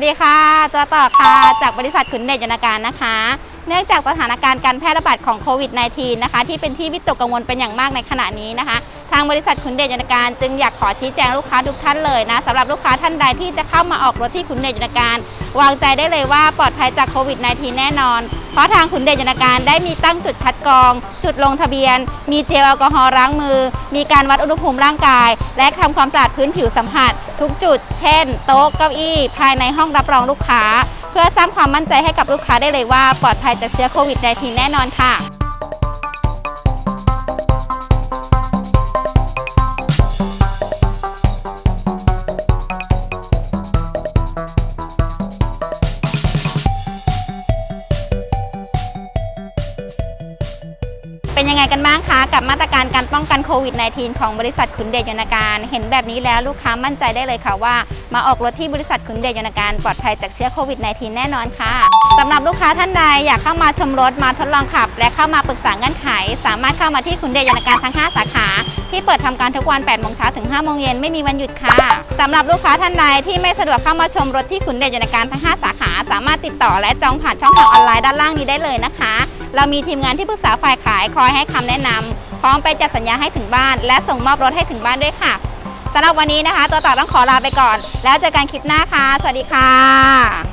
วัสดีค่ะ ตัวต่อค่ะ จากบริษัทขุนเดชยนการนะคะ เนื่องจากสถานการณ์การแพร่ระบาดของโควิด -19 นะคะ ที่เป็นที่วิตกกังวลเป็นอย่างมากในขณะนี้นะคะ ทางบริษัทขุนเดชยนการจึงอยากขอชี้แจงลูกค้าทุกท่านเลยนะสำหรับลูกค้าท่านใดที่จะเข้ามาออกรถที่ขุนเดชยนการ วางใจได้เลยว่าปลอดภัยจากโควิด -19 แน่นอน เพราะทางขุนเดชยนการได้มีตั้งจุดคัดกรอง จุดลงทะเบียน มีเจลแอลกอฮอล์ล้างมือ มีการวัดอุณหภูมิร่างกาย และทำความสะอาดพื้นผิวสัมผัส ทุกจุด เช่น โต๊ะเก้าอี้ ภายในห้องรับรองลูกค้า เพื่อสร้างความมั่นใจให้กับลูกค้าได้เลยว่าปลอดภัยจากเชื้อโควิด -19 แน่นอนค่ะ ยังไงกันบ้างคะ กับมาตรการการป้องกันโควิด -19 ของบริษัทขุนเดชยนการ เห็นแบบนี้แล้วลูกค้ามั่นใจได้เลยค่ะว่า มาออกรถที่บริษัทขุนเดชยนการปลอดภัยจากเชื้อโควิด -19 แน่นอนค่ะสำหรับลูกค้าท่านใดอยากเข้ามาชมรถมาทดลองขับ และเข้ามาปรึกษาเงื่อนไข สามารถเข้ามาที่ขุนเดชยนการทั้ง 5 สาขา ที่เปิดทำการทุกวัน8โมงเช้าถึง5โมงเย็นไม่มีวันหยุดค่ะสำหรับลูกค้าท่านใดที่ไม่สะดวกเข้ามาชมรถที่ขุนเดชยนการทั้ง 5 สาขา สามารถติดต่อและจองผ่านช่องทางออนไลน์ด้านล่างนี้ได้เลยนะคะเรามีทีมงานที่ปรึกษาฝ่ายขายคอยให้คำแนะนำพร้อมไปจัดสัญญาให้ถึงบ้าน และส่งมอบรถให้ถึงบ้านด้วยค่ะสำหรับวันนี้นะคะ ตัวต่อต้องขอลาไปก่อน แล้วเจอกันคลิปหน้าค่ะ สวัสดีค่ะ